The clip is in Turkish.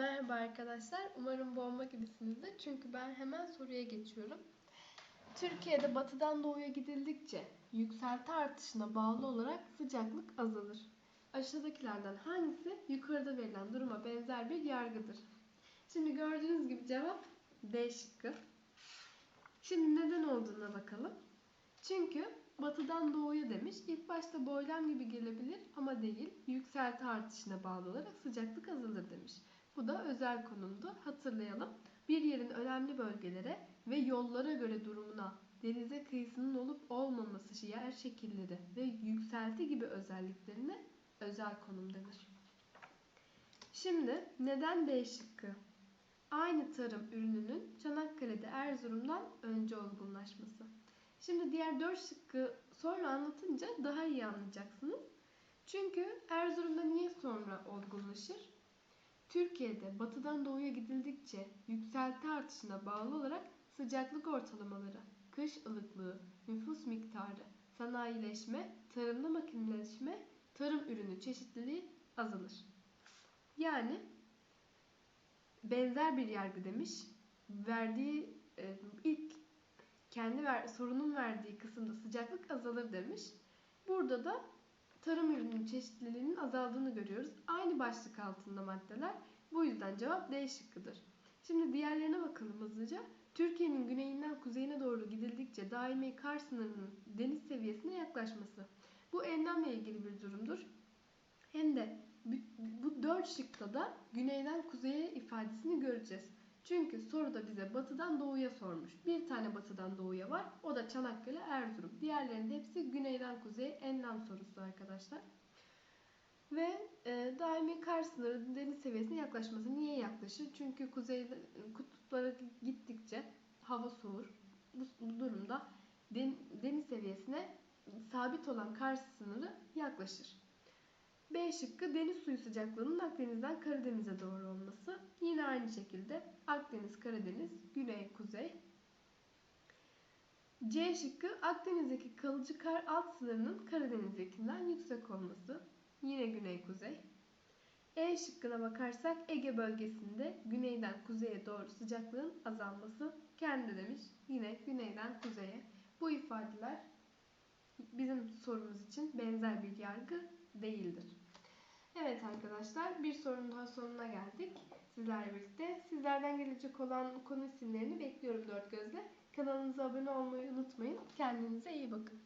Merhaba arkadaşlar. Umarım bomba gibisinizdir. Çünkü ben hemen soruya geçiyorum. Türkiye'de batıdan doğuya gidildikçe yükselti artışına bağlı olarak sıcaklık azalır. Aşağıdakilerden hangisi yukarıda verilen duruma benzer bir yargıdır? Şimdi gördüğünüz gibi cevap D şıkkı. Şimdi neden olduğuna bakalım. Çünkü batıdan doğuya demiş. İlk başta boylam gibi gelebilir ama değil. Yükselti artışına bağlı olarak sıcaklık azalır demiş. Bu da özel konumdu. Hatırlayalım. Bir yerin önemli bölgelere ve yollara göre durumuna, denize kıyısının olup olmaması, yer şekilleri ve yükselti gibi özelliklerine özel konum denir. Şimdi neden B şıkkı? Aynı tarım ürününün Çanakkale'de Erzurum'dan önce olgunlaşması. Şimdi diğer dört şıkkı sonra anlatınca daha iyi anlayacaksınız. Çünkü Erzurum'da niye sonra olgunlaşır? Türkiye'de batıdan doğuya gidildikçe yükselti artışına bağlı olarak sıcaklık ortalamaları, kış ılıklığı, nüfus miktarı, sanayileşme, tarımda makineleşme, tarım ürünü çeşitliliği azalır. Yani benzer bir yargı demiş. Verdiği e, ilk kendi ver, sorunun verdiği kısımda sıcaklık azalır demiş. Burada da tarım ürününün çeşitliliğinin azaldığını görüyoruz. Aynı başlık altında maddeler. Bu yüzden cevap D şıkkıdır. Şimdi diğerlerine bakalım hızlıca. Türkiye'nin güneyinden kuzeyine doğru gidildikçe daimi kar sınırının deniz seviyesine yaklaşması. Bu enlemle ilgili bir durumdur. Hem de bu dört şıkta da güneyden kuzeye ifadesini göreceğiz. Çünkü soruda bize batıdan doğuya sormuş. Bir tane batıdan doğuya var. O da Çanakkale, Erzurum. Diğerlerinin hepsi güneyden kuzeye enlem sorusu arkadaşlar. Ve e, daimi kar sınırı deniz seviyesine yaklaşması. Niye yaklaşır? Çünkü kuzey kutuplara gittikçe hava soğur. Bu, bu durumda den, deniz seviyesine sabit olan kar sınırı yaklaşır. B şıkkı deniz suyu sıcaklığının Akdeniz'den Karadeniz'e doğru olması. Yine aynı şekilde Akdeniz, Karadeniz, Güney, Kuzey. C şıkkı Akdeniz'deki kalıcı kar alt sınırının Karadeniz'dekinden yüksek olması. Yine Güney, Kuzey. E şıkkına bakarsak Ege bölgesinde güneyden kuzeye doğru sıcaklığın azalması. Kendi demiş yine güneyden kuzeye. Bu ifadeler bizim sorumuz için benzer bir yargı değildir. Evet arkadaşlar bir sorunun daha sonuna geldik sizlerle birlikte. Sizlerden gelecek olan konu isimlerini bekliyorum dört gözle. Kanalımıza abone olmayı unutmayın. Kendinize iyi bakın.